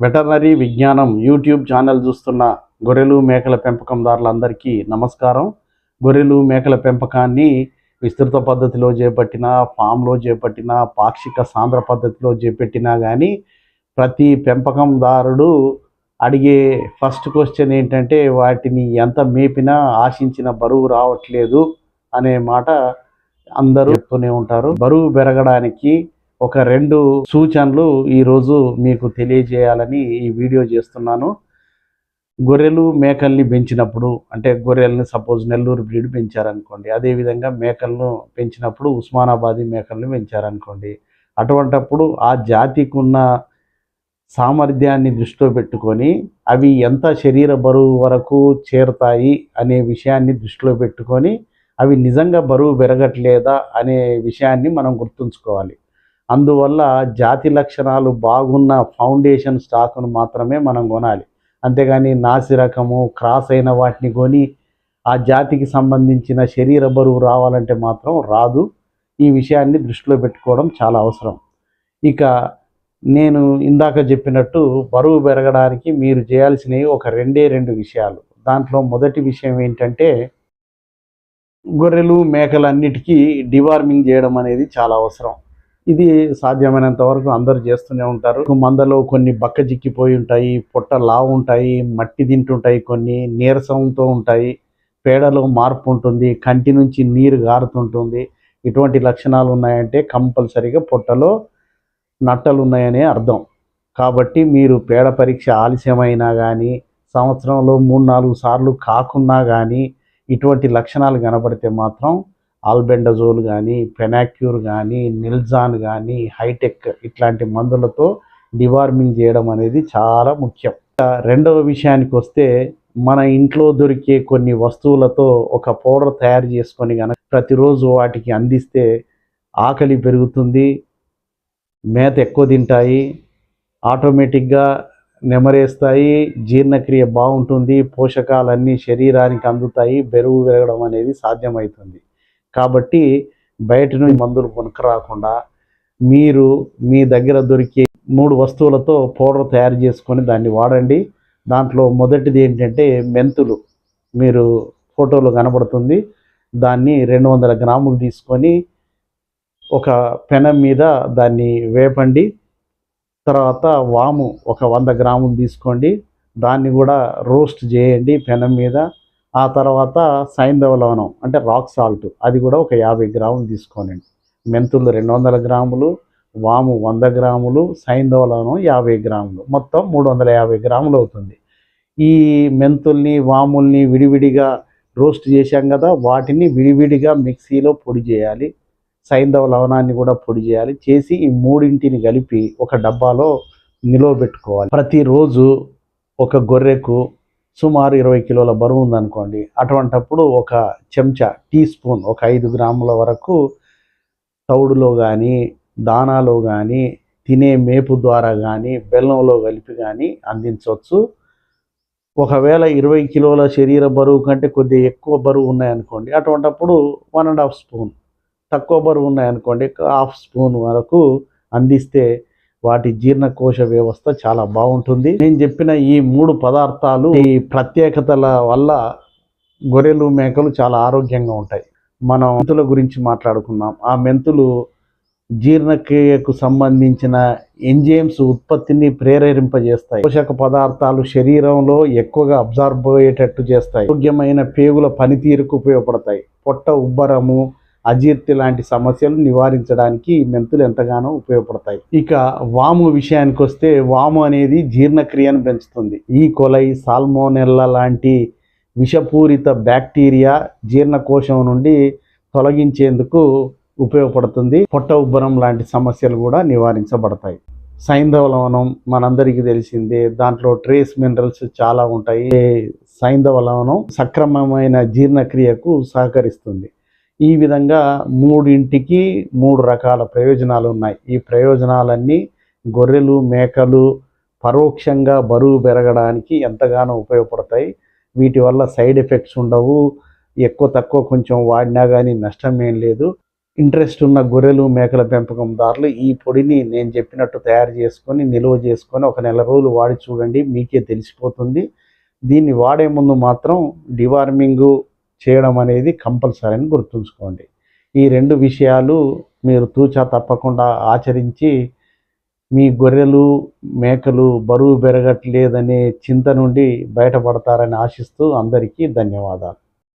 Veterinary విజ్ఞానం YouTube channel చూస్తున్న గొర్రెలు మేకల పెంపకందారులందరికీ నమస్కారం. గొర్రెలు మేకల పెంపకాన్ని విస్తృత పద్ధతిలో చేపట్టినా ఫామ్లో చేపట్టినా పాక్షిక సాంద్ర పద్ధతిలో చేపట్టినా కానీ ప్రతి పెంపకందారుడు అడిగే ఫస్ట్ క్వశ్చన్ ఏంటంటే వాటిని ఎంత మేపినా ఆశించిన బరువు రావట్లేదు అనే మాట అందరూ చెప్తూనే ఉంటారు. బరువు పెరగడానికి ఒక రెండు సూచనలు ఈరోజు మీకు తెలియజేయాలని ఈ వీడియో చేస్తున్నాను. గొర్రెలు మేకల్ని పెంచినప్పుడు అంటే గొర్రెల్ని సపోజ్ నెల్లూరు బ్రీడ్ పెంచారనుకోండి అదేవిధంగా మేకలను పెంచినప్పుడు ఉస్మానాబాదీ మేకల్ని పెంచారనుకోండి అటువంటప్పుడు ఆ జాతికి ఉన్న సామర్థ్యాన్ని దృష్టిలో పెట్టుకొని అవి ఎంత శరీర బరువు వరకు చేరుతాయి అనే విషయాన్ని దృష్టిలో పెట్టుకొని అవి నిజంగా బరువు పెరగట్లేదా అనే విషయాన్ని మనం గుర్తుంచుకోవాలి. అందువల్ల జాతి లక్షణాలు బాగున్న ఫౌండేషన్ స్టాకును మాత్రమే మనం కొనాలి. అంతేగాని నాసి రకము క్రాస్ అయిన వాటిని కొని ఆ జాతికి సంబంధించిన శరీర బరువు రావాలంటే మాత్రం రాదు. ఈ విషయాన్ని దృష్టిలో పెట్టుకోవడం చాలా అవసరం. ఇక నేను ఇందాక చెప్పినట్టు బరువు పెరగడానికి మీరు చేయాల్సినవి ఒక రెండే రెండు విషయాలు. దాంట్లో మొదటి విషయం ఏంటంటే గొర్రెలు మేకలన్నిటికీ డివార్మింగ్ చేయడం అనేది చాలా అవసరం. ఇది సాధ్యమైనంత వరకు అందరూ చేస్తూనే ఉంటారు. మందలో కొన్ని బక్క చిక్కిపోయి ఉంటాయి పొట్ట లావు ఉంటాయి మట్టి తింటుంటాయి కొన్ని నీరసంతో ఉంటాయి పేడలో మార్పు ఉంటుంది కంటి నుంచి నీరు గారుతుంటుంది. ఇటువంటి లక్షణాలు ఉన్నాయంటే కంపల్సరీగా పొట్టలో నట్టలు ఉన్నాయనే అర్థం. కాబట్టి మీరు పేడ పరీక్ష ఆలస్యమైనా కానీ సంవత్సరంలో మూడు నాలుగు సార్లు కాకున్నా కానీ ఇటువంటి లక్షణాలు కనబడితే మాత్రం ఆల్బెండజోల్ కానీ పెనాక్యూర్ కానీ నిల్జాన్ కానీ హైటెక్ ఇట్లాంటి మందులతో డివార్మింగ్ చేయడం అనేది చాలా ముఖ్యం. రెండవ విషయానికి వస్తే మన ఇంట్లో దొరికే కొన్ని వస్తువులతో ఒక పౌడర్ తయారు చేసుకొని కనుక ప్రతిరోజు వాటికి అందిస్తే ఆకలి పెరుగుతుంది మేత ఎక్కువ తింటాయి ఆటోమేటిక్గా నెమరేస్తాయి జీర్ణక్రియ బాగుంటుంది పోషకాలన్నీ శరీరానికి అందుతాయి బెరువు పెరగడం అనేది సాధ్యమవుతుంది కాబట్టి బయట నుండి మందులు కొనుక్కరాకుండా మీరు మీ దగ్గర దొరికే మూడు వస్తువులతో పౌడర్ తయారు చేసుకొని దాన్ని వాడండి. దాంట్లో మొదటిది ఏంటంటే మెంతులు. మీరు ఫోటోలో కనబడుతుంది. దాన్ని రెండు వందల గ్రాములు తీసుకొని ఒక పెనం మీద దాన్ని వేపండి. తర్వాత వాము ఒక వంద గ్రాములు తీసుకోండి. దాన్ని కూడా రోస్ట్ చేయండి పెనం మీద. ఆ తర్వాత సైంధవ లవణం అంటే రాక్ సాల్ట్ అది కూడా ఒక యాభై గ్రాములు తీసుకోనండి మెంతులు రెండు వందల గ్రాములు వాము వంద గ్రాములు సైంధవ లవణం యాభై గ్రాములు. మొత్తం మూడు వందల యాభై గ్రాములు అవుతుంది. ఈ మెంతుల్ని వాముల్ని విడివిడిగా రోస్ట్ చేశాం కదా వాటిని విడివిడిగా మిక్సీలో పొడి చేయాలి. సైంధవ లవణాన్ని కూడా పొడి చేయాలి. చేసి ఈ మూడింటిని కలిపి ఒక డబ్బాలో నిలువ పెట్టుకోవాలి. ప్రతిరోజు ఒక గొర్రెకు సుమారు ఇరవై కిలోల బరువు ఉందనుకోండి. అటువంటప్పుడు ఒక చెంచా టీ స్పూన్ ఒక ఐదు గ్రాముల వరకు తౌడులో కానీ దానాలో కానీ తినే మేపు ద్వారా కానీ బెల్లంలో కలిపి కానీ అందించవచ్చు. ఒకవేళ ఇరవై కిలోల శరీర బరువు కంటే కొద్దిగా ఎక్కువ బరువు ఉన్నాయనుకోండి అటువంటప్పుడు వన్ అండ్ హాఫ్ స్పూన్ తక్కువ బరువు ఉన్నాయనుకోండి హాఫ్ స్పూన్ వరకు అందిస్తే వాటి జీర్ణకోశ వ్యవస్థ చాలా బాగుంటుంది. నేను చెప్పిన ఈ మూడు పదార్థాలు ఈ ప్రత్యేకతల వల్ల గొర్రెలు మేకలు చాలా ఆరోగ్యంగా ఉంటాయి. మనం మెంతుల గురించి మాట్లాడుకున్నాం ఆ మెంతులు జీర్ణక్రియకు సంబంధించిన ఎంజైమ్స్ ఉత్పత్తిని ప్రేరేరింపజేస్తాయి పోషక పదార్థాలు శరీరంలో ఎక్కువగా అబ్జార్బ్ అయ్యేటట్టు చేస్తాయి. ఆరోగ్యమైన పేగుల పనితీరుకు ఉపయోగపడతాయి. పొట్ట ఉబ్బరము అజీర్తి లాంటి సమస్యలు నివారించడానికి మెంతులు ఎంతగానో ఉపయోగపడతాయి. ఇక వాము విషయానికి వస్తే వాము అనేది జీర్ణక్రియను పెంచుతుంది. ఈ కొలై సాల్మోనెల్లా లాంటి విషపూరిత బ్యాక్టీరియా జీర్ణకోశం నుండి తొలగించేందుకు ఉపయోగపడుతుంది. పొట్ట ఉబ్బరం లాంటి సమస్యలు కూడా నివారించబడతాయి. సైంధవ లవణం మనందరికీ తెలిసిందే. దాంట్లో ట్రేస్ మినరల్స్ చాలా ఉంటాయి. సైంధవ లవణం సక్రమమైన జీర్ణక్రియకు సహకరిస్తుంది. ఈ విధంగా మూడింటికి మూడు రకాల ప్రయోజనాలు ఉన్నాయి. ఈ ప్రయోజనాలన్నీ గొర్రెలు మేకలు పరోక్షంగా బరువు పెరగడానికి ఎంతగానో ఉపయోగపడతాయి. వీటి వల్ల సైడ్ ఎఫెక్ట్స్ ఉండవు. ఎక్కువ తక్కువ కొంచెం వాడినా కానీ నష్టం ఏం లేదు. ఇంట్రెస్ట్ ఉన్న గొర్రెలు మేకల పెంపకందారులు ఈ పొడిని నేను చెప్పినట్టు తయారు చేసుకొని నిల్వ చేసుకొని ఒక నెల రోజులు వాడి చూడండి మీకే తెలిసిపోతుంది. దీన్ని వాడే ముందు మాత్రం డివార్మింగు చేయడం అనేది కంపల్సరీ అని గుర్తుంచుకోండి. ఈ రెండు విషయాలు మీరు తూచా తప్పకుండా ఆచరించి మీ గొర్రెలు మేకలు బరువు పెరగట్లేదనే చింత నుండి బయటపడతారని ఆశిస్తూ అందరికీ ధన్యవాదాలు.